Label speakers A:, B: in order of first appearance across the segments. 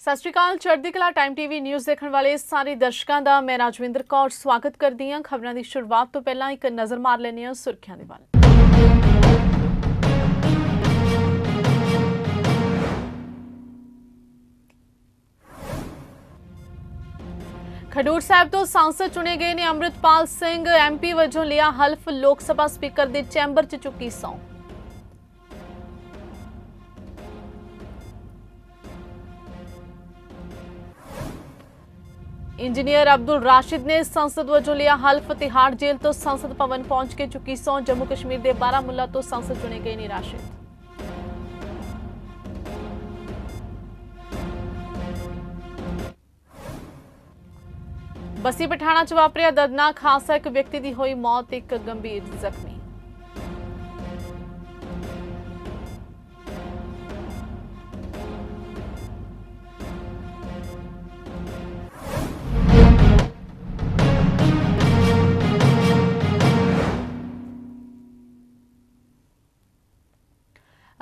A: ਸਤਿ ਸ਼੍ਰੀ ਅਕਾਲ, ਚੜ੍ਹਦੀ ਕਲਾ ਟਾਈਮ ਟੀਵੀ ਨਿਊਜ਼ ਦੇਖਣ ਵਾਲੇ ਸਾਰੇ ਦਰਸ਼ਕਾਂ ਦਾ, ਮੈਂ ਰਾਜਵਿੰਦਰ ਕੌਰ ਸਵਾਗਤ ਕਰਦੀ ਹਾਂ। ਖਬਰਾਂ ਦੀ ਸ਼ੁਰੂਆਤ ਤੋਂ ਪਹਿਲਾਂ ਇੱਕ ਨਜ਼ਰ ਮਾਰ ਲੈਂਦੇ ਹਾਂ ਸੁਰਖੀਆਂ ਦੇ ਵੱਲ। ਖਡੂਰ ਸਾਹਿਬ ਤੋਂ ਸੰਸਦ ਚੁਣੇ ਗਏ ਨੇ ਅੰਮ੍ਰਿਤਪਾਲ ਸਿੰਘ ਐਮਪੀ ਵਜੋਂ ਲਿਆ ਹਲਫ ਲੋਕ ਸਭਾ ਸਪੀਕਰ ਦੇ ਚੈਂਬਰ 'ਚ ਚੁੱਕੀ ਸਹੁੰ। ਇੰਜੀਨੀਅਰ ਅਬਦੁਲ ਰਾਸ਼ਿਦ ਨੇ ਸੰਸਦ ਵਜੋਂ ਲਿਆ ਹਲਫ ਤਿਹਾੜ ਜੇਲ੍ਹ ਤੋਂ ਸੰਸਦ ਭਵਨ ਪਹੁੰਚ ਕੇ ਚੁੱਕੀ ਸਹੁੰ। ਜੰਮੂ ਕਸ਼ਮੀਰ ਦੇ ਬਾਰਾਮੁੱਲਾ ਤੋਂ ਸੰਸਦ ਚੁਣੇ ਗਏ ਨੇ ਰਾਸ਼ਿਦ। ਬਸੀ ਪਠਾਣਾ ਚ ਵਾਪਰਿਆ ਦਰਦਨਾਕ ਹਾਦਸਾ। ਇੱਕ ਵਿਅਕਤੀ ਦੀ ਹੋਈ ਮੌਤ ਇੱਕ ਗੰਭੀਰ ਜ਼ਖਮੀ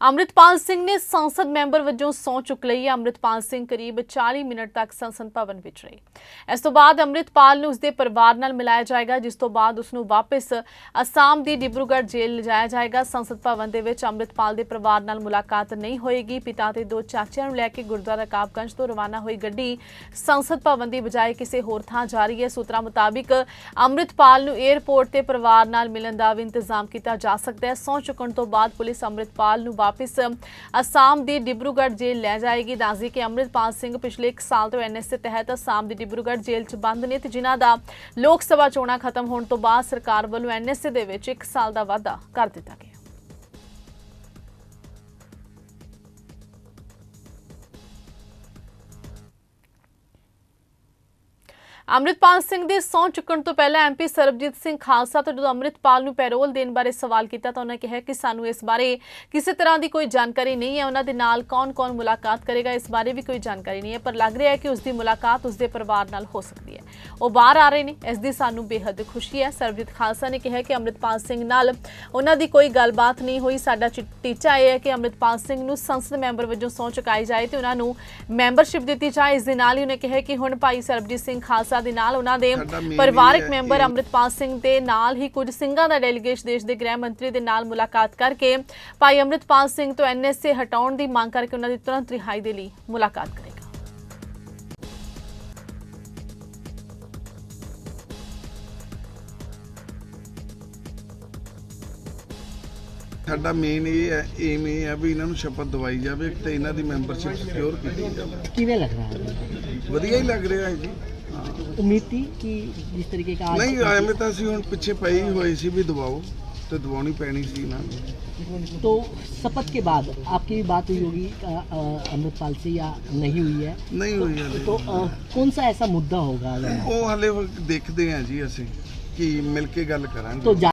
A: ਅੰਮ੍ਰਿਤਪਾਲ ਸਿੰਘ ਨੇ ਸੰਸਦ ਮੈਂਬਰ ਵਜੋਂ ਸਹੁੰ ਚੁੱਕ ਲਈ। ਹੈ ਅੰਮ੍ਰਿਤਪਾਲ ਸਿੰਘ ਕਰੀਬ 40 ਮਿੰਟ ਤੱਕ ਸੰਸਦ ਭਵਨ ਵਿੱਚ ਰਹੇ। ਇਸ ਤੋਂ ਬਾਅਦ ਅੰਮ੍ਰਿਤਪਾਲ ਨੂੰ ਉਸਦੇ ਪਰਿਵਾਰ ਨਾਲ ਮਿਲਾਇਆ ਜਾਏਗਾ, ਜਿਸ ਤੋਂ ਬਾਅਦ ਉਸ ਨੂੰ ਵਾਪਸ ਅਸਾਮ ਦੀ ਡਿਬਰੂਗੜ੍ਹ ਜੇਲ੍ਹ ਲਿਜਾਇਆ ਜਾਏਗਾ। ਸੰਸਦ ਭਵਨ ਦੇ ਵਿੱਚ ਅੰਮ੍ਰਿਤਪਾਲ ਦੇ ਪਰਿਵਾਰ ਨਾਲ ਮੁਲਾਕਾਤ ਨਹੀਂ ਹੋਏਗੀ। ਪਿਤਾ ਤੇ ਦੋ ਚਾਚਿਆਂ ਨੂੰ ਲੈ ਕੇ ਗੁਰਦੁਆਰਾ ਕਾਬਗੰਜ ਤੋਂ ਰਵਾਨਾ ਹੋਈ ਗੱਡੀ ਸੰਸਦ ਭਵਨ ਦੀ ਬਜਾਏ ਕਿਸੇ ਹੋਰ ਥਾਂ ਜਾ ਰਹੀ ਹੈ। ਸੂਤਰਾਂ ਮੁਤਾਬਿਕ ਅੰਮ੍ਰਿਤਪਾਲ ਨੂੰ 에ਅਰਪੋਰਟ ਤੇ ਪਰਿਵਾਰ ਨਾਲ ਮਿਲਣ ਦਾ ਵੀ ਇੰਤਜ਼ਾਮ ਕੀਤਾ ਜਾ ਸਕਦਾ ਹੈ। ਸਹੁੰ ਚੁੱਕਣ ਤੋਂ ਬਾਅਦ ਪੁਲਿਸ ਅੰਮ੍ਰਿਤਪਾਲ ਨੂੰ ਵਾਪਸ ਅਸਾਮ ਦੀ ਡਿਬਰੂਗੜ੍ਹ ਜੇਲ੍ਹ ਲੈ ਜਾਏਗੀ। ਦੱਸਦੀ ਕਿ ਅੰਮ੍ਰਿਤਪਾਲ ਸਿੰਘ ਪਿਛਲੇ 1 ਸਾਲ ਤੋਂ ਐਨਐਸਏ ਤਹਿਤ ਅਸਾਮ ਦੀ ਡਿਬਰੂਗੜ੍ਹ ਜੇਲ੍ਹ 'ਚ ਬੰਦ ਨੇ ਤੇ ਜਿਨ੍ਹਾਂ ਦਾ ਲੋਕ ਸਭਾ ਚੋਣਾਂ ਖਤਮ ਹੋਣ ਤੋਂ ਬਾਅਦ ਸਰਕਾਰ ਵੱਲੋਂ ਐਨਐਸਏ ਦੇ ਵਿੱਚ 1 ਸਾਲ ਦਾ ਵਾਧਾ ਕਰ ਦਿੱਤਾ ਗਿਆ। ਅੰਮ੍ਰਿਤਪਾਲ ਸਿੰਘ ਦੇ ਸਹੁੰ ਚੁੱਕਣ ਤੋਂ ਪਹਿਲਾਂ ਐਮਪੀ ਸਰਬਜੀਤ ਸਿੰਘ ਖਾਲਸਾ ਤੋਂ ਜਦੋਂ ਅੰਮ੍ਰਿਤਪਾਲ ਨੂੰ ਪੈਰੋਲ ਦੇਣ ਬਾਰੇ ਸਵਾਲ ਕੀਤਾ ਤਾਂ ਉਹਨਾਂ ਕਿਹਾ ਕਿ ਸਾਨੂੰ ਇਸ ਬਾਰੇ ਕਿਸੇ ਤਰ੍ਹਾਂ ਦੀ ਕੋਈ ਜਾਣਕਾਰੀ ਨਹੀਂ ਹੈ। ਉਹਨਾਂ ਦੇ ਨਾਲ ਕੌਣ-ਕੌਣ ਮੁਲਾਕਾਤ ਕਰੇਗਾ, ਇਸ ਬਾਰੇ ਵੀ ਕੋਈ ਜਾਣਕਾਰੀ ਨਹੀਂ ਹੈ, ਪਰ ਲੱਗ ਰਿਹਾ ਹੈ ਕਿ ਉਸ ਦੀ ਮੁਲਾਕਾਤ ਉਸ ਦੇ ਪਰਿਵਾਰ ਨਾਲ ਹੋ ਸਕਦੀ ਹੈ। ਉਹ ਬਾਹਰ ਆ ਰਹੇ ਨੇ, ਇਸ ਦੀ ਸਾਨੂੰ ਬੇਹੱਦ ਖੁਸ਼ੀ ਹੈ। ਸਰਬਜੀਤ ਖਾਲਸਾ ਨੇ ਕਿਹਾ ਕਿ ਅੰਮ੍ਰਿਤਪਾਲ ਸਿੰਘ ਨਾਲ ਉਹਨਾਂ ਦੀ ਕੋਈ ਗੱਲਬਾਤ ਨਹੀਂ ਹੋਈ। ਸਾਡਾ ਚਿ- ਟੀਚਾ ਇਹ ਹੈ ਕਿ ਅੰਮ੍ਰਿਤਪਾਲ ਸਿੰਘ ਨੂੰ ਸੰਸਦ ਮੈਂਬਰ ਵਜੋਂ ਸਹੁੰ ਚੁਕਾਈ ਜਾਏ ਤੇ ਉਹਨਾਂ ਨੂੰ ਮੈਂਬਰਸ਼ਿਪ ਦਿੱਤੀ ਜਾਏ। ਇਸ ਦੇ ਨਾਲ ਹੀ ਉਹਨੇ ਕਿਹਾ ਕਿ ਹੁਣ ਭਾਈ ਸਰਬਜੀਤ ਸਿੰਘ ਖਾਲਸਾ ਸੰਗਤਾਂ ਦੇ ਨਾਲ ਉਹਨਾਂ ਦੇ ਪਰਿਵਾਰਕ ਮੈਂਬਰ ਅਮਰਿਤਪਾਲ ਸਿੰਘ ਦੇ ਨਾਲ ਹੀ ਕੁਝ ਸਿੰਘਾਂ ਦਾ ਡੈਲੀਗੇਸ਼ਨ ਦੇਸ਼ ਦੇ ਗ੍ਰਹਿ ਮੰਤਰੀ ਦੇ ਨਾਲ ਮੁਲਾਕਾਤ ਕਰਕੇ ਭਾਈ ਅਮਰਿਤਪਾਲ ਸਿੰਘ ਤੋਂ ਐਨਐਸਏ ਹਟਾਉਣ ਦੀ ਮੰਗ ਕਰਕੇ ਉਹਨਾਂ ਦੀ ਤੁਰੰਤ ਰਿਹਾਈ ਦੇ ਲਈ ਮੁਲਾਕਾਤ ਕਰੇਗਾ।
B: ਸਾਡਾ ਮੇਨ ਇਹ ਹੈ ਏਮ ਇਹ ਹੈ ਵੀ ਇਹਨਾਂ ਨੂੰ ਸ਼ਪਥ ਦਵਾਈ ਜਾਵੇ ਤੇ ਇਹਨਾਂ ਦੀ ਮੈਂਬਰਸ਼ਿਪ ਸਿਕਿਉਰ ਕੀਤੀ ਜਾਵੇ।
C: ਕਿਵੇਂ ਲੱਗ ਰਿਹਾ
B: ਵਧੀਆ ਹੀ ਲੱਗ ਰਿਹਾ ਹੈ ਜੀ।
C: उम्मीद थी कि जिस तरीके का आज
B: ਨਹੀਂ ਐਵੇਂ ਤਾਂ ਅਸੀਂ ਹੁਣ ਪਿੱਛੇ ਪਈ ਹੋਈ ਸੀ ਵੀ ਦਵਾਓ ਤੇ ਦਵਾਉਣੀ ਪੈਣੀ ਸੀ ਇਹਨਾਂ ਨੂੰ
C: तो शपथ के बाद आपकी भी बात हुई होगी अ, अ, अमृतपाल से या नहीं हुई है
B: ਨਹੀਂ ਹੋਈ ਹਲੇ
C: तो अ, कौन सा ऐसा मुद्दा होगा अगर
B: ਉਹ ਹਲੇ ਦੇਖਦੇ ਹਾਂ ਜੀ ਅਸੀਂ ਕਿ ਮਿਲ ਕੇ ਗੱਲ ਕਰਾਂਗੇ
C: तो जा-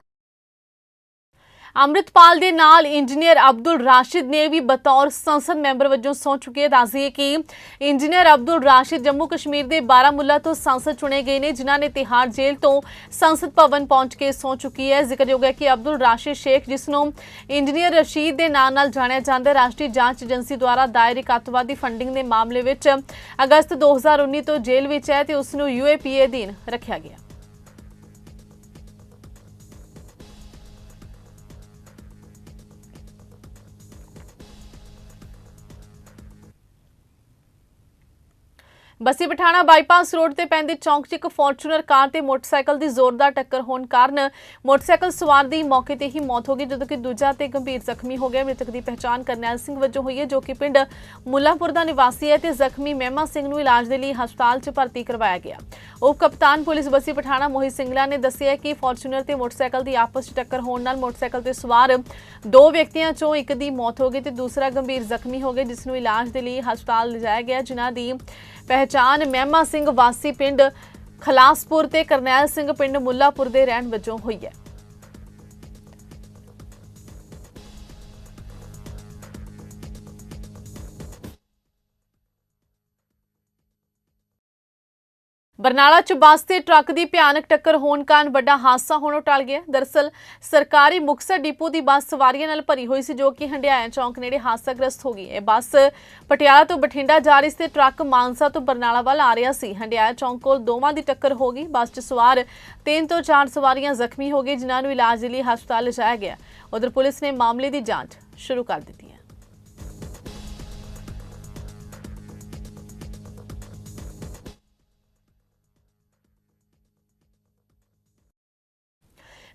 A: ਅੰਮ੍ਰਿਤਪਾਲ ਦੇ ਨਾਲ ਇੰਜੀਨੀਅਰ ਅਬਦੁਲ ਰਾਸ਼ਿਦ ਨੇ ਵੀ ਬਤੌਰ ਸੰਸਦ ਮੈਂਬਰ ਵਜੋਂ ਸਹੁੰ ਚੁੱਕੇ ਦੱਸਦੀਏ ਕਿ ਇੰਜੀਨੀਅਰ ਅਬਦੁਲ ਰਾਸ਼ਿਦ ਜੰਮੂ ਕਸ਼ਮੀਰ ਦੇ ਬਾਰਾਮੁੱਲਾ ਤੋਂ ਸੰਸਦ ਚੁਣੇ ਗਏ ਨੇ, ਜਿਨ੍ਹਾਂ ਨੇ ਤਿਹਾੜ ਜੇਲ੍ਹ ਤੋਂ ਸੰਸਦ ਭਵਨ ਪਹੁੰਚ ਕੇ ਸਹੁੰ ਚੁੱਕੀ ਹੈ। ਜ਼ਿਕਰਯੋਗ ਹੈ ਕਿ ਅਬਦੁਲ ਰਾਸ਼ਿਦ ਸ਼ੇਖ, ਜਿਸ ਨੂੰ ਇੰਜੀਨੀਅਰ ਰਸ਼ੀਦ ਦੇ ਨਾਂ ਨਾਲ ਜਾਣਿਆ ਜਾਂਦਾ ਰਾਸ਼ਟਰੀ ਜਾਂਚ ਏਜੰਸੀ ਦੁਆਰਾ ਦਾਇਰ ਇੱਕ ਅੱਤਵਾਦੀ ਫੰਡਿੰਗ ਦੇ ਮਾਮਲੇ ਵਿੱਚ ਅਗਸਤ 2019 ਤੋਂ ਜੇਲ੍ਹ ਵਿੱਚ ਹੈ ਤੇ ਉਸ ਨੂੰ ਯੂਏਪੀਏ ਅਧੀਨ ਰੱਖਿਆ ਗਿਆ ਬੱਸੀ ਪਠਾਣਾ ਬਾਈਪਾਸ ਰੋਡ ਤੇ ਪੈਂਦੇ ਚੌਂਕ 'ਚ ਇੱਕ ਫੋਰਚੂਨਰ ਕਾਰ ਤੇ ਮੋਟਰਸਾਈਕਲ ਦੀ ਜ਼ੋਰਦਾਰ ਟੱਕਰ ਹੋਣ ਕਾਰਨ ਮੋਟਰਸਾਈਕਲ ਸਵਾਰ ਦੀ ਮੌਕੇ ਤੇ ਹੀ ਮੌਤ ਹੋ ਗਈ, ਜਦੋਂ ਕਿ ਦੂਜਾ ਤੇ ਗੰਭੀਰ ਜ਼ਖਮੀ ਹੋ ਗਿਆ। ਮ੍ਰਿਤਕ ਦੀ ਪਹਿਚਾਣ ਕਰਨੈਲ ਸਿੰਘ ਵਜੋਂ ਹੋਈ ਹੈ, ਜੋ ਕਿ ਪਿੰਡ ਮੁੱਲਾਂਪੁਰ ਦਾ ਨਿਵਾਸੀ ਹੈ ਤੇ ਜ਼ਖਮੀ ਮਹਿਮਾ ਸਿੰਘ ਨੂੰ ਇਲਾਜ ਦੇ ਲਈ ਹਸਪਤਾਲ 'ਚ ਭਰਤੀ ਕਰਵਾਇਆ ਗਿਆ। ਉਪ ਕਪਤਾਨ ਪੁਲਿਸ ਬੱਸੀ ਪਠਾਣਾ ਮੋਹਿਤ ਸਿੰਘਲਾ ਨੇ ਦੱਸਿਆ ਕਿ ਫੋਰਚੂਨਰ ਤੇ ਮੋਟਰਸਾਈਕਲ ਦੀ ਆਪਸ 'ਚ ਟੱਕਰ ਹੋਣ ਨਾਲ ਮੋਟਰਸਾਈਕਲ ਤੇ ਸਵਾਰ ਦੋ ਵਿਅਕਤੀਆਂ 'ਚੋਂ ਇੱਕ ਦੀ ਮੌਤ ਹੋ ਗਈ ਤੇ ਦੂਸਰਾ ਗੰਭੀਰ ਜ਼ਖਮੀ ਹੋ ਗਿਆ, ਜਿਸ ਨੂੰ ਇਲਾਜ ਦੇ ਲਈ ਹਸਪਤਾਲ ਲਿਜਾਇਆ ਗਿਆ, ਜਿਨ੍ਹਾਂ ਦੀ ਪਹਿ ਪਹਿਚਾਣ ਮਹਿਮਾ ਸਿੰਘ ਵਾਸੀ ਪਿੰਡ ਖਲਾਸਪੁਰ ਤੇ ਕਰਨੈਲ ਸਿੰਘ ਪਿੰਡ ਮੁੱਲਾਪੁਰ ਦੇ ਰਹਿਣ ਵਜੋਂ ਹੋਈ ਹੈ। ਬਰਨਾਲਾ ਚ ਬੱਸ ਤੇ ਟਰੱਕ ਦੀ ਭਿਆਨਕ ਟੱਕਰ ਹੋਣ ਕਾਰਨ ਵੱਡਾ ਹਾਦਸਾ ਹੋਣੋਂ ਟਲ ਗਿਆ। ਦਰਸਲ, ਸਰਕਾਰੀ ਮੁਕਤਸਰ ਡਿਪੂ ਦੀ ਬੱਸ ਸਵਾਰੀਆਂ ਨਾਲ ਭਰੀ ਹੋਈ ਸੀ, ਜੋ ਕਿ ਹੰਡਿਆਇਆ ਚੌਂਕ ਨੇੜੇ ਹਾਦਸਾਗ੍ਰਸਤ ਹੋ ਗਈ ਇਹ ਬੱਸ ਪਟਿਆਲਾ ਤੋਂ ਬਠਿੰਡਾ ਜਾ ਰਹੀ ਸੀ ਤੇ ਟਰੱਕ ਮਾਨਸਾ ਤੋਂ ਬਰਨਾਲਾ ਵੱਲ ਆ ਰਿਹਾ ਸੀ। ਹੰਡਿਆਇਆ ਚੌਂਕ ਕੋਲ ਦੋਵਾਂ ਦੀ ਟੱਕਰ ਹੋ ਗਈ। ਬੱਸ 'ਚ ਸਵਾਰ ਤਿੰਨ ਤੋਂ ਚਾਰ ਸਵਾਰੀਆਂ ਜ਼ਖਮੀ ਹੋ ਗਈ ਜਿਨ੍ਹਾਂ ਨੂੰ ਇਲਾਜ ਲਈ ਹਸਪਤਾਲ ਲਿਜਾਇਆ ਗਿਆ। ਉਧਰ ਪੁਲਿਸ ਨੇ ਮਾਮਲੇ ਦੀ ਜਾਂਚ ਸ਼ੁਰੂ ਕਰ ਦਿੱਤੀ ਹੈ।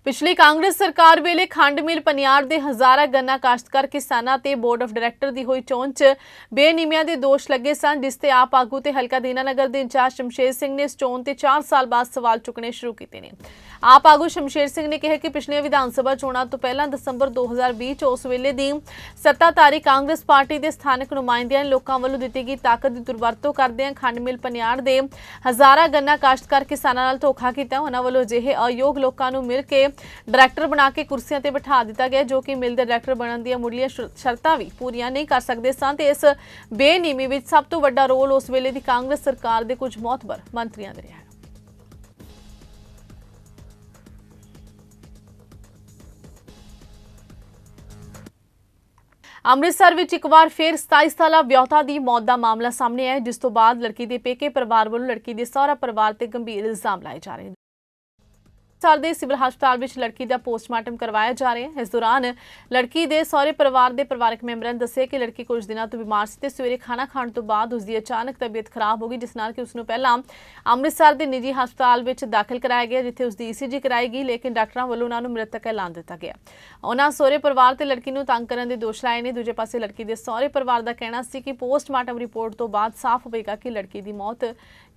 A: ਪਿਛਲੀ ਕਾਂਗਰਸ ਸਰਕਾਰ ਵੇਲੇ ਖੰਡ ਮਿਲ ਪਨਿਆਰ ਦੇ ਹਜ਼ਾਰਾਂ ਗੰਨਾ ਕਾਸ਼ਤਕਾਰ ਕਿਸਾਨਾਂ ਤੇ ਬੋਰਡ ਆਫ ਡਾਇਰੈਕਟਰ ਦੀ ਹੋਈ ਚੋਣ 'ਚ ਬੇਨਿਯਮੀਆਂ ਦੇ ਦੋਸ਼ ਲੱਗੇ ਸਨ, ਜਿਸ ਤੇ ਆਪ ਆਗੂ ਤੇ ਹਲਕਾ ਦੀਨਾਨਗਰ ਦੇ ਇੰਚਾਰਜ ਸ਼ਮਸ਼ੇਰ ਸਿੰਘ ਨੇ ਇਸ ਚੋਣ ਤੇ 4 ਸਾਲ ਬਾਅਦ ਸਵਾਲ ਚੁੱਕਣੇ ਸ਼ੁਰੂ ਕੀਤੇ ਨੇ। ਆਪ ਆਗੂ ਸ਼ਮਸ਼ੇਰ ਸਿੰਘ ਨੇ ਕਿਹਾ ਕਿ ਪਿਛਲੀਆਂ ਵਿਧਾਨ ਸਭਾ ਚੋਣਾਂ ਤੋਂ ਪਹਿਲਾਂ ਦਸੰਬਰ 2020 ਚ ਉਸ ਵੇਲੇ ਦੀ ਸੱਤਾਧਾਰੀ ਕਾਂਗਰਸ ਪਾਰਟੀ ਦੇ ਸਥਾਨਕ ਨੁਮਾਇੰਦਿਆਂ ਨੇ ਲੋਕਾਂ ਵੱਲੋਂ ਦਿੱਤੀ ਗਈ ਤਾਕਤ ਦੀ ਦੁਰਵਰਤੋਂ ਕਰਦਿਆਂ ਖੰਡ ਮਿਲ ਪਨਿਆਰ ਦੇ ਹਜ਼ਾਰਾਂ ਗੰਨਾ ਕਾਸ਼ਤਕਾਰ ਕਿਸਾਨਾਂ ਨਾਲ ਧੋਖਾ ਕੀਤਾ। ਉਹਨਾਂ ਵੱਲੋਂ ਅਜਿਹੇ ਅਯੋਗ ਲੋਕਾਂ ਨੂੰ ਮਿਲ ਕੇ ਡਾਇਰੈਕਟਰ ਬਣਾ ਕੇ ਕੁਰਸੀਆਂ ਤੇ ਬਿਠਾ ਦਿੱਤਾ ਗਿਆ, ਜੋ ਕਿ ਮਿਲ ਦੇ ਡਾਇਰੈਕਟਰ ਬਣਨ ਦੀਆਂ ਮੁੱਢਲੀਆਂ ਸ਼ਰਤਾਂ ਵੀ ਪੂਰੀਆਂ ਨਹੀਂ ਕਰ ਸਕਦੇ ਸਨ ਤੇ ਇਸ ਬੇਨਿਯਮੀ ਵਿੱਚ ਸਭ ਤੋਂ ਵੱਡਾ ਰੋਲ ਉਸ ਵੇਲੇ ਦੀ ਕਾਂਗਰਸ ਸਰਕਾਰ ਦੇ ਕੁਝ ਮੌਤਬਰ ਮੰਤਰੀਆਂ ਦਾ ਰਿਹਾ ਹੈ। ਅੰਮ੍ਰਿਤਸਰ ਵਿੱਚ ਇੱਕ ਵਾਰ ਫਿਰ 27 ਸਾਲਾ ਵਿਆਹੁਤਾ ਦੀ ਮੌਤ ਦਾ ਮਾਮਲਾ ਸਾਹਮਣੇ ਆਇਆ, ਜਿਸ ਤੋਂ ਬਾਅਦ ਲੜਕੀ ਦੇ ਪੇਕੇ ਪਰਿਵਾਰ ਵੱਲੋਂ ਲੜਕੀ ਦੇ ਸਹੁਰਾ ਪਰਿਵਾਰ ਤੇ ਗੰਭੀਰ ਇਲਜ਼ਾਮ ਲਾਏ ਜਾ ਰਹੇ ਹਨ ਦੇ ਸਿਵਲ ਹਸਪਤਾਲ ਵਿੱਚ ਲੜਕੀ ਦਾ ਪੋਸਟਮਾਰਟਮ ਕਰਵਾਇਆ ਜਾ ਰਿਹਾ ਹੈ। ਇਸ ਦੌਰਾਨ ਲੜਕੀ ਦੇ ਸਹੁਰੇ ਪਰਿਵਾਰ ਦੇ ਪਰਿਵਾਰਕ ਮੈਂਬਰਾਂ ਨੇ ਦੱਸਿਆ ਕਿ ਲੜਕੀ ਕੁਝ ਦਿਨਾਂ ਤੋਂ ਬਿਮਾਰ ਸੀ ਤੇ ਸਵੇਰੇ ਖਾਣਾ ਖਾਣ ਤੋਂ ਬਾਅਦ ਉਸ ਦੀ ਅਚਾਨਕ ਤਬੀਅਤ ਖਰਾਬ ਹੋ ਗਈ, ਜਿਸ ਨਾਲ ਕਿ ਉਸ ਨੂੰ ਪਹਿਲਾਂ ਅੰਮ੍ਰਿਤਸਰ ਦੇ ਨਿੱਜੀ ਹਸਪਤਾਲ ਵਿੱਚ ਦਾਖਲ ਕਰਾਇਆ ਗਿਆ, ਜਿੱਥੇ ਉਸ ਦੀ ਈਸੀਜੀ ਕਰਾਈ ਗਈ, ਲੇਕਿਨ ਡਾਕਟਰਾਂ ਵੱਲੋਂ ਉਹਨਾਂ ਨੂੰ ਮ੍ਰਿਤਕ ਐਲਾਨ ਦਿੱਤਾ ਗਿਆ। ਉਹਨਾਂ ਸਹੁਰੇ ਪਰਿਵਾਰ ਤੇ ਲੜਕੀ ਨੂੰ ਤੰਗ ਕਰਨ ਦੇ ਦੋਸ਼ ਲਾਏ ਨੇ। ਦੂਜੇ ਪਾਸੇ ਲੜਕੀ ਦੇ ਸਹੁਰੇ ਪਰਿਵਾਰ ਦਾ ਕਹਿਣਾ ਸੀ ਕਿ ਪੋਸਟਮਾਰਟਮ ਰਿਪੋਰਟ ਤੋਂ ਬਾਅਦ ਸਾਫ਼ ਹੋਵੇਗਾ ਕਿ ਲੜਕੀ ਦੀ ਮੌਤ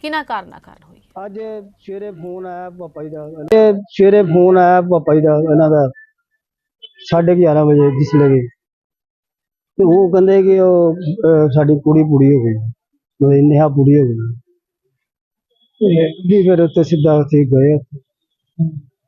A: ਕਿਹਨਾਂ ਕਾਰਨਾਂ ਕਾਰਨ ਹੋਈ
D: ਅੱਜ ਸਵੇਰੇ ਫੋਨ ਆਇਆ ਪਾਪਾ ਜੀ ਦਾ। ਤੇ ਸਵੇਰੇ ਫੋਨ ਆਇਆ ਪਾਪਾ ਜੀ ਦਾ ਇਹਨਾਂ ਦਾ। 11:30 ਵਜੇ ਜਿਸ ਲਗੇ ਤੇ ਉਹ ਕਹਿੰਦੇ ਕਿ ਉਹ ਅਹ, ਸਾਡੀ ਕੁੜੀ ਪੂਰੀ ਹੋ ਗਈ। ਮੇਰੇ ਨਿਹਾ ਪੂਰੀ ਹੋ ਗਈ। ਤੇ ਜੀ ਫਿਰ ਉੱਥੇ ਸਿੱਧਾ ਅਸੀਂ ਗਏ।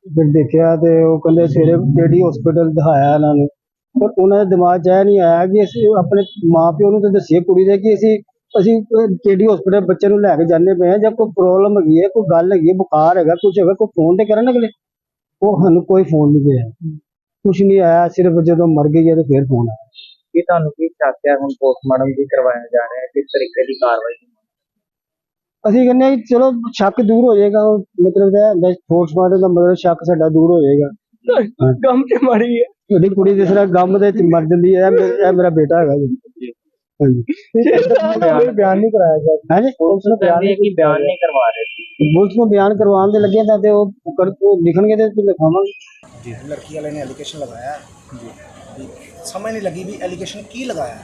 D: ਫਿਰ ਦੇਖਿਆ ਤੇ ਉਹ ਕਹਿੰਦੇ ਸਵੇਰੇ ਕਿਹੜੀ ਹਸਪੀਟਲ ਦਿਖਾਇਆ ਇਹਨਾਂ ਨੂੰ। ਪਰ ਉਹਨਾਂ ਦੇ ਦਿਮਾਗ 'ਚ ਇਹ ਨਹੀਂ ਆਇਆ ਕਿ ਅਸੀਂ ਆਪਣੇ ਮਾਪਿਓ ਨੂੰ ਤਾਂ ਦੱਸੀਏ ਕੁੜੀ ਦੇ ਕਿ ਅਸੀਂ ਅਸੀਂ ਕਿਹੜੀ ਹਸਪੀਟਲ ਬੱਚੇ ਨੂੰ ਲੈ ਕੇ ਜਾਂਦੇ ਪਏ ਆ ਜਾਂ ਕੋਈ ਪ੍ਰੋਬਲਮ ਹੈਗੀ ਹੈ ਕੋਈ ਗੱਲ ਹੈਗੀ ਹੈ ਬੁਖਾਰ ਹੈਗਾ ਕੁਝ ਹੈਗਾ ਕੋਈ ਫੋਨ ਤੇ ਕਰਨ ਅਗਲੇ? ਉਹ ਸਾਨੂੰ ਕੋਈ ਫੋਨ ਨਹੀਂ ਗਿਆ। ਕੁਝ ਨਹੀਂ ਆਇਆ ਸਿਰਫ ਜਦੋਂ ਮਰ ਗਈ ਹੈ ਤੇ ਫਿਰ ਫੋਨ ਆਇਆ।
E: ਕਿ ਤੁਹਾਨੂੰ ਕੀ ਸ਼ੱਕ ਹੈ ਹੁਣ ਪੋਸਟਮਾਰਟਮ ਵੀ ਕਰਵਾਇਆ ਜਾ ਰਿਹਾ ਹੈ ਕਿਸ ਤਰੀਕੇ ਦੀ ਕਾਰਵਾਈ?
D: ਅਸੀਂ ਕਹਿੰਦੇ ਹਾਂ ਕਿ ਚਲੋ ਸ਼ੱਕ ਦੂਰ ਹੋ ਜਾਏਗਾ ਉਹ ਮਤਲਬ ਇਹ ਹੁੰਦਾ ਪੋਸਟਮਾਰਟਮ ਦਾ ਮਤਲਬ ਸ਼ੱਕ ਸਾਡਾ ਦੂਰ ਹੋ ਜਾਏਗਾ। ਗਮ ਤੇ ਮਰੀ ਹੈ। ਤੁਹਾਡੀ ਕੁੜੀ ਜਿਸ ਤਰ੍ਹਾਂ ਗਮ ਦੇ ਵਿੱਚ ਮਰ ਜਾਂਦੀ ਹੈ ਇਹ ਮੇ- ਇਹ ਮੇਰਾ ਬੇਟਾ ਹੈਗਾ ਜੀ। ਹਾਂਜੀ। ਬਿਆਨ ਬਿਆਨ ਨਹੀਂ ਕਰਾਇਆ ਗਿਆ। ਹਾਂਜੀ? ਪੁਲਿਸ ਨੂੰ ਬਿਆਨ
E: ਕਹਿੰਦੇ ਕਿ ਬਿਆਨ ਨਹੀਂ ਕਰਵਾ ਰਹੇ ਸੀ।
D: ਪੁਲਿਸ ਨੂੰ ਬਿਆਨ ਕਰਵਾਉਣ ਦੇ ਲੱਗੇ ਤਾਂ ਤੇ ਉਹ ਉਹ ਲਿਖਣਗੇ ਤੇ ਲਿਖਾਵਾਂਗੇ।
F: ਲੜਕੀ ਵਾਲੇ ਨੇ ਐਲੀਗੇਸ਼ਨ ਲਗਾਇਆ। ਜੀ। ਸਮਝ ਨਹੀਂ ਲੱਗੀ ਵੀ ਐਲੀਗੇਸ਼ਨ ਕੀ ਲਗਾਇਆ।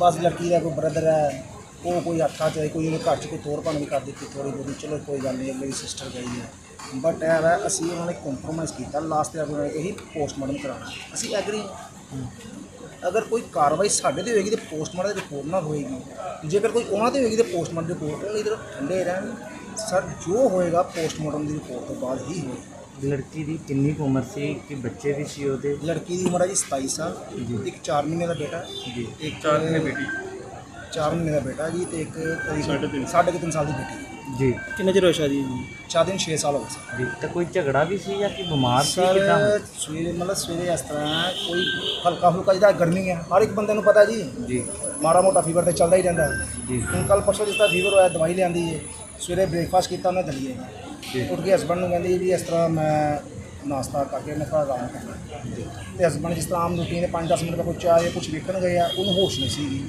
F: ਬਸ ਲੜਕੀ ਦਾ ਕੋਈ ਬ੍ਰਦਰ ਹੈ ਉਹ ਕੋਈ ਹੱਥਾਂ 'ਚ ਕੋਈ ਉਹਨੇ ਘਰ 'ਚ ਕੋਈ ਤੋੜ ਭੰਨ ਵੀ ਕਰ ਦਿੱਤੀ ਥੋੜੀ ਬਹੁਤੀ। ਚਲੋ ਕੋਈ ਗੱਲ ਨਹੀਂ ਮੇਰੀ ਸਿਸਟਰ ਗਈ ਹੈ। ਬਟ ਇਹ ਹੈ ਅਸੀਂ ਉਹਨਾਂ ਨੇ ਕੰਪਰੋਮਾਈਜ਼ ਕੀਤਾ। ਲਾਸਟ ਤੇ ਉਹਨਾਂ ਨੇ ਕਹੀ ਪੋਸਟਮਾਰਟਮ ਕਰਾਉਣਾ। ਅਸੀਂ ਐਗਰੀ ਅਗਰ ਕੋਈ ਕਾਰਵਾਈ ਸਾਡੇ ਤੇ ਹੋਏਗੀ ਤੇ ਪੋਸਟਮਾਰਟਮ ਦੀ ਰਿਪੋਰਟ ਨਾਲ ਹੋਏਗੀ। ਜੇਕਰ ਕੋਈ ਉਹਨਾਂ ਤੇ ਹੋਏਗੀ ਤੇ ਪੋਸਟਮਾਰਟਮ ਦੀ ਰਿਪੋਰਟ ਉਹ ਇਧਰ ਠੰਡੇ ਰਹਿਣ। ਸਰ ਜੋ ਹੋਏਗਾ ਪੋਸਟਮਾਰਟਮ ਦੀ ਰਿਪੋਰਟ ਤੋਂ ਬਾਅਦ ਹੀ ਹੋਏਗਾ।
E: ਲੜਕੀ ਦੀ ਕਿੰਨੀ ਕੁ ਉਮਰ ਸੀ? ਕਿ ਬੱਚੇ ਵੀ ਸੀ ਉਹਦੇ?
F: ਲੜਕੀ ਦੀ ਉਮਰ ਹੈ ਜੀ 27 ਸਾਲ। ਇੱਕ 4 ਮਹੀਨੇ ਦਾ ਬੇਟਾ।
E: ਜੀ।
F: ਇੱਕ 4 ਮਹੀਨੇ ਬੇਟੀ। 4 ਮਹੀਨੇ ਦਾ ਬੇਟਾ ਜੀ ਤੇ ਇੱਕ ਸਾਢੇ 3 ਸਾਢੇ ਕੁ ਤਿੰਨ ਸਾਲ ਦੀ ਬੇਟੀ। ਹੈ।
E: ਜੀ।
F: ਕਿੰਨੇ ਚਿਰ ਹੋਇਆ ਸ਼ਾਦੀ ਸ਼ਾਦੀ ਨੂੰ 6 ਸਾਲ ਹੋ ਗਏ ਸਰ।
E: ਜੀ ਤਾਂ ਕੋਈ ਝਗੜਾ ਵੀ ਸੀ ਜਾਂ ਕਿ ਬਿਮਾਰ ਸੀ
F: ਸਰ
E: ਕਿਦਾਂ?
F: ਸਵੇਰੇ ਮਤਲਬ ਸਵੇਰੇ ਇਸ ਤਰ੍ਹਾਂ ਕੋਈ ਹਲਕਾ ਫੁਲਕਾ ਜਿਹਦਾ ਗਰਮੀ ਹੈ ਹਰ ਇੱਕ ਬੰਦੇ ਨੂੰ ਪਤਾ ਜੀ।
E: ਜੀ।
F: ਮਾੜਾ ਮੋਟਾ ਫੀਵਰ ਤੇ ਚੱਲਦਾ ਹੀ ਰਹਿੰਦਾ। ਹੈ।
E: ਜੀ।
F: ਹੁਣ ਕੱਲ ਪਰਸੋਂ ਜਿਸ ਤਰ੍ਹਾਂ ਫੀਵਰ ਹੋਇਆ ਦਵਾਈ ਲਿਆਂਦੀ ਹੈ ਸਵੇਰੇ ਬ੍ਰੇਕਫਾਸਟ ਕੀਤਾ ਉਹਨੇ ਦਲੀਏ।
E: ਜੀ।
F: ਉੱਠ ਕੇ ਹਸਬੰਡ ਨੂੰ ਕਹਿੰਦੀ ਵੀ ਇਸ ਤਰ੍ਹਾਂ ਮੈਂ ਨਾਸ਼ਤਾ ਕਰਕੇ ਮੈਂ ਥੋੜ੍ਹਾ ਆਰਾਮ ਕਰਨਾ। ਤੇ ਹਸਬੰਡ ਜਿਸ ਤਰ੍ਹਾਂ ਆਮ ਰੂਟੀਨ ਦੇ 5-10 ਮਿੰਟ ਦਾ ਕੁਝ ਚਾਹ ਜਾਂ ਕੁਝ ਵੇਖਣ ਗਏ ਆ ਉਹਨੂੰ ਹੋਸ਼ ਨਹੀਂ ਸੀਗੀ।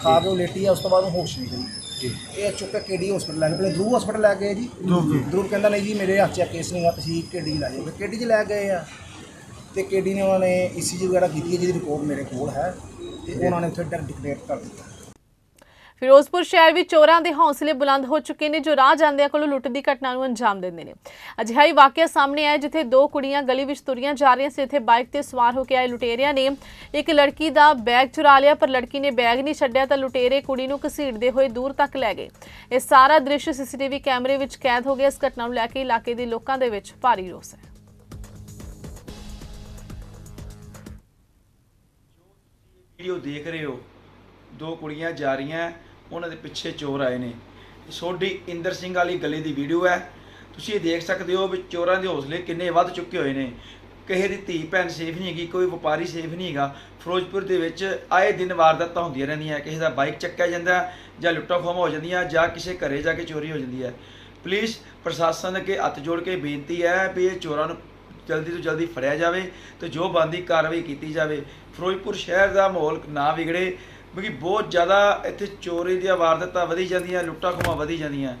F: ਖਾ ਕੇ ਉਹ ਲੇਟੀ ਆ ਉਸ ਤੋਂ ਬਾਅਦ ਉਹਨੂੰ ਹੋਸ਼ ਨਹੀਂ ਗਈ
E: ਜੀ
F: ਇਹ ਚੁੱਕ ਕੇ ਕੇਡੀ ਹਸਪੀਟਲ ਲੈ ਗਏ ਪਹਿਲੇ ਧਰੂਵ ਹਸਪੀਟਲ ਲੈ ਗਏ ਜੀ। ਧਰੂਵ ਕਹਿੰਦਾ ਨਹੀਂ ਜੀ ਮੇਰੇ ਹੱਥ 'ਚ ਕੇਸ ਨਹੀਂ ਗਾ ਤੁਸੀਂ ਕੇਡੀ ਲੈ ਜਾਓ ਕੇਡੀ 'ਚ ਲੈ ਗਏ ਆ? ਤੇ ਕੇਡੀ ਨੇ ਉਹਨਾਂ ਨੇ ਈਸੀਜੀ ਵਗੈਰਾ ਕੀਤੀ ਹੈ ਜਿਹਦੀ ਰਿਪੋਰਟ ਮੇਰੇ ਕੋਲ ਹੈ। ਤੇ ਉਹਨਾਂ ਨੇ ਉੱਥੇ ਡਰ ਡਿਕਲੇਅਰ ਕਰ ਦਿੱਤਾ।
A: ਫਿਰੋਜ਼ਪੁਰ ਸ਼ਹਿਰ ਵਿੱਚ ਚੋਰਾਂ ਦੇ ਹੌਸਲੇ ਬੁਲੰਦ ਹੋ ਚੁੱਕੇ ਨੇ, ਜੋ ਰਾਹ ਜਾਂਦਿਆਂ ਕੋਲੋਂ ਲੁੱਟ ਦੀ ਘਟਨਾ ਨੂੰ ਅੰਜਾਮ ਦਿੰਦੇ ਨੇ। ਅਜਿਹਾ ਹੀ ਵਾਕਿਆ ਸਾਹਮਣੇ ਆਇਆ, ਜਿੱਥੇ ਦੋ ਕੁੜੀਆਂ ਗਲੀ ਵਿੱਚ ਤੁਰੀਆਂ ਜਾ ਰਹੀਆਂ ਸੀ, ਇੱਥੇ ਬਾਈਕ ਤੇ ਸਵਾਰ ਹੋ ਕੇ ਆਏ ਲੁਟੇਰਿਆਂ ਨੇ। ਇੱਕ ਲੜਕੀ ਦਾ ਬੈਗ ਚੁਰਾ ਲਿਆ, ਪਰ ਲੜਕੀ ਨੇ ਬੈਗ ਨਹੀਂ ਛੱਡਿਆ, ਤਾਂ ਲੁਟੇਰੇ ਕੁੜੀ ਨੂੰ ਘਸੀੜਦੇ ਹੋਏ ਦੂਰ ਤੱਕ ਲੈ ਗਏ। ਇਹ ਸਾਰਾ ਦ੍ਰਿਸ਼ ਸੀਸੀਟੀਵੀ ਕੈਮਰੇ ਵਿੱਚ ਕੈਦ ਹੋ ਗਿਆ। ਇਸ ਘਟਨਾ ਨੂੰ ਲੈ ਕੇ ਇਲਾਕੇ ਦੇ ਲੋਕਾਂ ਦੇ ਵਿੱਚ ਭਾਰੀ ਰੋਸ ਹੈ।
G: ਵੀਡੀਓ ਦੇਖ ਰਹੇ ਹੋ। ਦੋ ਕੁੜੀਆਂ ਜਾ ਰਹੀਆਂ ਉਹਨਾਂ ਦੇ ਪਿੱਛੇ ਚੋਰ ਆਏ ਨੇ। ਸੋਢੀ ਇੰਦਰ ਸਿੰਘ ਵਾਲੀ ਗਲੀ ਦੀ ਵੀਡੀਓ ਹੈ। ਤੁਸੀਂ ਇਹ ਦੇਖ ਸਕਦੇ ਹੋ ਵੀ ਚੋਰਾਂ ਦੇ ਹੌਸਲੇ ਕਿੰਨੇ ਵੱਧ ਚੁੱਕੇ ਹੋਏ ਨੇ। ਕਿਸੇ ਦੀ ਧੀ ਭੈਣ ਸੇਫ ਨਹੀਂ ਹੈਗੀ, ਕੋਈ ਵਪਾਰੀ ਸੇਫ ਨਹੀਂ ਹੈਗਾ। ਫਿਰੋਜ਼ਪੁਰ ਦੇ ਵਿੱਚ ਆਏ ਦਿਨ ਵਾਰਦਾਤਾਂ ਹੁੰਦੀਆਂ ਰਹਿੰਦੀਆਂ, ਕਿਸੇ ਦਾ ਬਾਈਕ ਚੱਕਿਆ ਜਾਂਦਾ ਜਾਂ ਲੁੱਟਾਂ ਖੋਹਾਂ ਹੋ ਜਾਂਦੀਆਂ ਜਾਂ ਕਿਸੇ ਘਰੇ ਜਾ ਕੇ ਚੋਰੀ ਹੋ ਜਾਂਦੀ ਹੈ। ਪੁਲਿਸ ਪ੍ਰਸ਼ਾਸਨ ਅੱਗੇ ਹੱਥ ਜੋੜ ਕੇ ਬੇਨਤੀ ਹੈ ਵੀ ਇਹ ਚੋਰਾਂ ਨੂੰ ਜਲਦੀ ਤੋਂ ਜਲਦੀ ਫੜਿਆ ਜਾਵੇ ਤੇ ਜੋ ਬੰਦੀ ਕਾਰਵਾਈ ਕੀਤੀ ਜਾਵੇ। ਫਿਰੋਜ਼ਪੁਰ ਸ਼ਹਿਰ ਦਾ ਮਾਹੌਲ ਨਾ ਵਿਗੜੇ ਕਿਉਂਕਿ ਬਹੁਤ ਜ਼ਿਆਦਾ ਇੱਥੇ ਚੋਰੀ ਦੀਆਂ ਵਾਰਦਾਤਾਂ ਵਧੀ ਜਾਂਦੀਆਂ ਲੁੱਟਾਂ ਖੋਹਾਂ ਵਧੀ ਜਾਂਦੀਆਂ।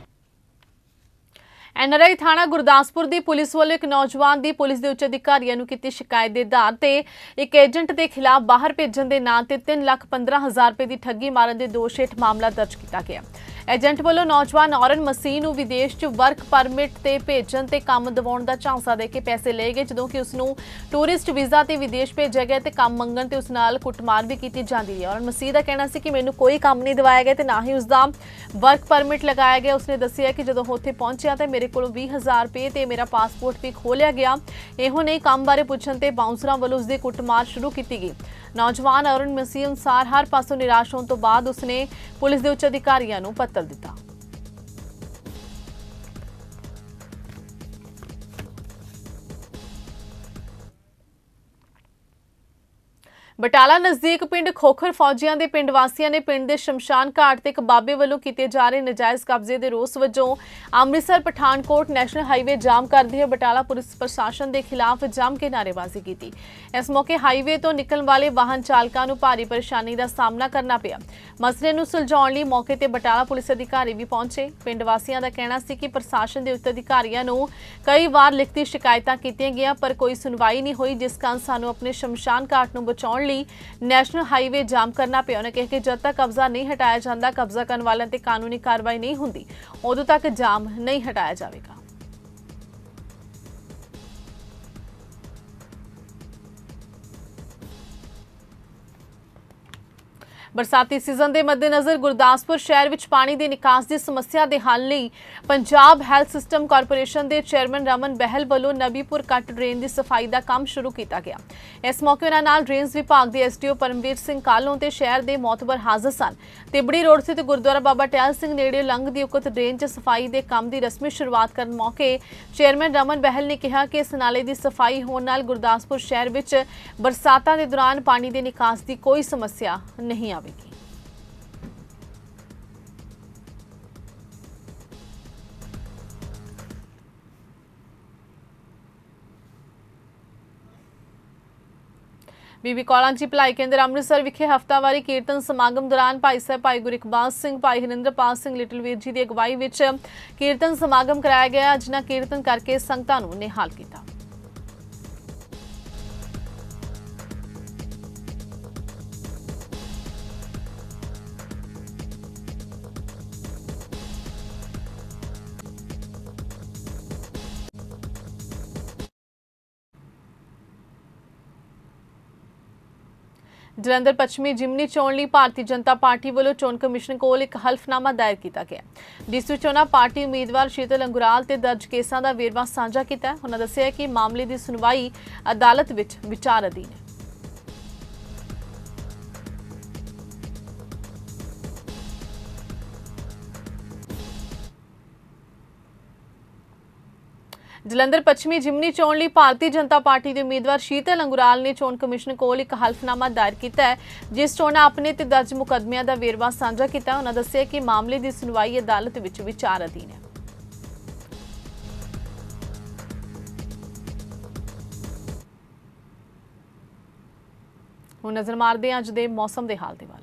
A: ਐਨਆਰਆਈ ਥਾਣਾ ਗੁਰਦਾਸਪੁਰ ਦੀ ਪੁਲਿਸ ਵੱਲੋਂ ਇੱਕ ਨੌਜਵਾਨ ਦੀ ਪੁਲਿਸ ਦੇ ਉੱਚ ਅਧਿਕਾਰੀਆਂ ਨੂੰ ਕੀਤੀ ਸ਼ਿਕਾਇਤ ਦੇ ਆਧਾਰ ਤੇ ਇੱਕ ਏਜੰਟ ਦੇ ਖਿਲਾਫ ਬਾਹਰ ਭੇਜਣ ਦੇ ਨਾਂ ਤੇ 3 ਲੱਖ 15 ਹਜ਼ਾਰ ਰੁਪਏ ਦੀ ਠੱਗੀ ਮਾਰਨ ਦੇ ਦੋਸ਼ ਹੇਠ ਮਾਮਲਾ ਦਰਜ ਕੀਤਾ ਗਿਆ। ਏਜੰਟ ਵੱਲੋਂ ਨੌਜਵਾਨ ਔਰਨ ਮਸੀਹ ਨੂੰ ਵਿਦੇਸ਼ 'ਚ ਵਰਕ ਪਰਮਿਟ ਤੇ ਭੇਜਣ ਤੇ ਕੰਮ ਦਿਵਾਉਣ ਦਾ ਝਾਂਸਾ ਦੇ ਕੇ ਪੈਸੇ ਲਏ ਗਏ, ਜਦੋਂ ਕਿ ਉਸ ਨੂੰ ਟੂਰਿਸਟ ਵੀਜ਼ਾ ਤੇ ਵਿਦੇਸ਼ ਭੇਜਿਆ ਗਿਆ ਤੇ ਕੰਮ ਮੰਗਣ ਤੇ ਉਸ ਨਾਲ ਕੁੱਟਮਾਰ ਵੀ ਕੀਤੀ ਜਾਂਦੀ ਹੈ। ਔਰਨ ਮਸੀਹ ਦਾ ਕਹਿਣਾ ਸੀ ਕਿ ਮੈਨੂੰ ਕੋਈ ਕੰਮ ਨਹੀਂ ਦਿਵਾਇਆ ਗਿਆ ਤੇ ਨਾ ਹੀ ਉਸ ਦਾ ਵਰਕ ਪਰਮਿਟ ਲਗਾਇਆ ਗਿਆ। ਉਸਨੇ ਦੱਸਿਆ ਕਿ ਜਦੋਂ ਉਹ ਉੱਥੇ ਪਹੁੰਚਿਆ ਤਾਂ ਮੇਰੇ ਕੋਲੋਂ 20000 ਰੁਪਏ ਤੇ ਮੇਰਾ ਪਾਸਪੋਰਟ ਵੀ ਖੋਲਿਆ ਗਿਆ। ਇਹੋ ਨਹੀਂ ਕੰਮ ਬਾਰੇ ਪੁੱਛਣ ਤੇ ਬਾਉਂਸਰਾਂ ਵੱਲੋਂ ਉਸ ਦੀ ਕੁੱਟਮਾਰ ਸ਼ੁਰੂ ਕੀਤੀ ਗਈ। ਨੌਜਵਾਨ ਅਰੁਣ ਮਸੀਹ ਅਨੁਸਾਰ ਹਰ ਪਾਸੋਂ ਨਿਰਾਸ਼ ਹੋਣ ਤੋਂ ਬਾਅਦ ਉਸਨੇ ਪੁਲਿਸ ਦੇ ਉੱਚ ਅਧਿਕਾਰੀਆਂ ਨੂੰ ਪੱਤਰ ਦਿੱਤਾ। ਬਟਾਲਾ ਨਜ਼ਦੀਕ ਪਿੰਡ ਖੋਖਰ ਫੌਜੀਆਂ ਦੇ ਪਿੰਡ ਵਾਸੀਆਂ ਨੇ ਪਿੰਡ ਦੇ ਸ਼ਮਸ਼ਾਨ ਘਾਟ ਤੇ ਇੱਕ ਬਾਬੇ ਵੱਲੋਂ ਕੀਤੇ ਜਾ ਰਹੇ ਨਜਾਇਜ਼ ਕਬਜ਼ੇ ਦੇ ਰੋਸ ਵਜੋਂ Amritsar, Pathankot national highway jam ਕਰਦੇ ਹੋਏ ਬਟਾਲਾ ਪੁਲਿਸ ਪ੍ਰਸ਼ਾਸਨ ਦੇ ਖਿਲਾਫ ਜੰਮ ਕੇ ਨਾਅਰੇਬਾਜ਼ੀ ਕੀਤੀ। ਇਸ ਮੌਕੇ ਹਾਈਵੇ ਤੋਂ ਨਿਕਲਣ ਵਾਲੇ ਵਾਹਨ ਚਾਲਕਾਂ ਨੂੰ ਭਾਰੀ ਪਰੇਸ਼ਾਨੀ ਦਾ ਸਾਹਮਣਾ ਕਰਨਾ ਪਿਆ। ਮਸਲੇ ਨੂੰ ਸੁਲਝਾਉਣ ਲਈ ਮੌਕੇ ਤੇ ਬਟਾਲਾ ਪੁਲਿਸ ਅਧਿਕਾਰੀ ਵੀ ਪਹੁੰਚੇ। ਪਿੰਡ ਵਾਸੀਆਂ ਦਾ ਕਹਿਣਾ ਸੀ ਕਿ ਪ੍ਰਸ਼ਾਸਨ ਦੇ ਉੱਚ ਅਧਿਕਾਰੀਆਂ ਨੂੰ ਕਈ ਵਾਰ ਲਿਖਤੀ ਸ਼ਿਕਾਇਤਾਂ ਕੀਤੀਆਂ ਗਈਆਂ, ਪਰ ਕੋਈ ਸੁਣਵਾਈ ਨਹੀਂ ਹੋਈ, ਜਿਸ ਕਾਰਨ ਸਾਨੂੰ ਆਪਣੇ ਸ਼ਮਸ਼ਾਨ ਘਾਟ ਨੂੰ ਬਚਾਉਣ ਲਈ ਨੈਸ਼ਨਲ ਹਾਈਵੇ ਜਾਮ ਕਰਨਾ ਪਿਆ। ਉਹਨੇ ਕਿਹਾ ਕਿ ਜਦ ਤੱਕ ਕਬਜ਼ਾ ਨਹੀਂ ਹਟਾਇਆ ਜਾਂਦਾ, ਕਬਜ਼ਾ ਕਰਨ ਵਾਲਿਆਂ ਤੇ ਕਾਨੂੰਨੀ ਕਾਰਵਾਈ ਨਹੀਂ ਹੁੰਦੀ, ਉਦੋਂ ਤੱਕ ਜਾਮ ਨਹੀਂ ਹਟਾਇਆ ਜਾਵੇਗਾ। ਬਰਸਾਤੀ ਸੀਜ਼ਨ ਦੇ ਮੱਦੇਨਜ਼ਰ ਗੁਰਦਾਸਪੁਰ ਸ਼ਹਿਰ ਵਿੱਚ ਪਾਣੀ ਦੇ ਨਿਕਾਸ ਦੀ ਸਮੱਸਿਆ ਦੇ ਹੱਲ ਲਈ ਪੰਜਾਬ ਹੈਲਥ ਸਿਸਟਮ ਕਾਰਪੋਰੇਸ਼ਨ ਦੇ ਚੇਅਰਮੈਨ ਰਮਨ ਬਹਿਲ ਵੱਲੋਂ ਨਬੀਪੁਰ ਕੱਟ ਡਰੇਨ ਦੀ ਸਫ਼ਾਈ ਦਾ ਕੰਮ ਸ਼ੁਰੂ ਕੀਤਾ ਗਿਆ। ਇਸ ਮੌਕੇ ਉਹਨਾਂ ਨਾਲ ਡਰੇਨਸ ਵਿਭਾਗ ਦੇ ਐਸਡੀਓ ਪਰਮਵੀਰ ਸਿੰਘ ਕਾਲੋਂ ਤੇ ਸ਼ਹਿਰ ਦੇ ਮੌਤਬਰ ਹਾਜ਼ਰ ਸਨ। ਤਿਬੜੀ ਰੋਡ ਸਥਿਤ ਗੁਰਦੁਆਰਾ ਬਾਬਾ ਟਿਆਲ ਸਿੰਘ ਨੇੜੇ ਲੰਘਦੀ ਉਕਤ ਡਰੇਨ 'ਚ ਸਫ਼ਾਈ ਦੇ ਕੰਮ ਦੀ ਰਸਮੀ ਸ਼ੁਰੂਆਤ ਕਰਨ ਮੌਕੇ ਚੇਅਰਮੈਨ ਰਮਨ ਬਹਿਲ ਨੇ ਕਿਹਾ ਕਿ ਇਸ ਨਾਲੇ ਦੀ ਸਫ਼ਾਈ ਹੋਣ ਨਾਲ ਗੁਰਦਾਸਪੁਰ ਸ਼ਹਿਰ ਵਿੱਚ ਬਰਸਾਤਾਂ ਦੇ ਦੌਰਾਨ ਪਾਣੀ ਦੇ ਨਿਕਾਸ ਦੀ ਕੋਈ ਸਮੱਸਿਆ ਨਹੀਂ ਆ ਆਵੇਗੀ ਬੀਬੀ ਕੌਲਾਂ ਜੀ ਭਲਾਈ ਕੇਂਦਰ ਅੰਮ੍ਰਿਤਸਰ ਵਿਖੇ ਹਫਤਾਵਾਰੀ ਕੀਰਤਨ ਸਮਾਗਮ ਦੌਰਾਨ ਭਾਈ ਸਾਹਿਬ ਭਾਈ ਗੁਰਿਕਬਾਜ ਸਿੰਘ, ਭਾਈ ਹਰਿੰਦਰਪਾਲ ਸਿੰਘ ਲਿਟਲ ਵੀਰ ਜੀ ਦੀ ਅਗਵਾਈ ਵਿੱਚ ਕੀਰਤਨ ਸਮਾਗਮ ਕਰਾਇਆ ਗਿਆ, ਜਿਨ੍ਹਾਂ ਕੀਰਤਨ ਕਰਕੇ ਸੰਗਤਾਂ ਨੂੰ ਨਿਹਾਲ ਕੀਤਾ। ਜਲੰਧਰ ਪੱਛਮੀ ਜਿਮਨੀ ਚੋਣ ਲਈ ਭਾਰਤੀ ਜਨਤਾ ਪਾਰਟੀ ਵੱਲੋਂ ਚੋਣ ਕਮਿਸ਼ਨ ਕੋਲ ਇੱਕ ਹਲਫਨਾਮਾ ਦਾਇਰ ਕੀਤਾ ਗਿਆ। ਜਿਸ ਵਿੱਚ ਉਹਨਾਂ ਪਾਰਟੀ ਉਮੀਦਵਾਰ ਸ਼ੀਤਲ ਅੰਗੁਰਾਲ ਤੇ ਦਰਜ ਕੇਸਾਂ ਦਾ ਵੇਰਵਾ ਸਾਂਝਾ ਕੀਤਾ। ਉਹਨਾਂ ਦੱਸਿਆ ਕਿ ਮਾਮਲੇ ਦੀ ਸੁਣਵਾਈ ਅਦਾਲਤ ਵਿੱਚ ਵਿਚਾਰ ਅਧੀਨ ਹੈ। ਜਲੰਧਰ ਪੱਛਮੀ ਜਿਮਨੀ ਚੋਣ ਲਈ ਭਾਰਤੀ ਜਨਤਾ ਪਾਰਟੀ ਦੇ ਉਮੀਦਵਾਰ ਸ਼ੀਤਲ ਅੰਗੁਰਾਲ ਨੇ ਚੋਣ ਕਮਿਸ਼ਨ ਕੋਲ ਇੱਕ ਹਲਫਨਾਮਾ ਦਾਇਰ ਕੀਤਾ ਹੈ, ਜਿਸ 'ਚ ਉਹਨਾਂ ਆਪਣੇ ਤੇ ਦਰਜ ਮੁਕੱਦਮਿਆਂ ਦਾ ਵੇਰਵਾ ਸਾਂਝਾ ਕੀਤਾ ਉਹਨਾਂ ਦੱਸਿਆ ਕਿ ਮਾਮਲੇ ਦੀ ਸੁਣਵਾਈ ਅਦਾਲਤ ਵਿੱਚ ਵਿਚਾਰ ਅਧੀਨ ਹੈ। ਹੁਣ ਨਜ਼ਰ ਮਾਰਦੇ ਹਾਂ ਅੱਜ ਦੇ ਮੌਸਮ ਦੇ ਹਾਲ ਦੇ ਵੱਲ।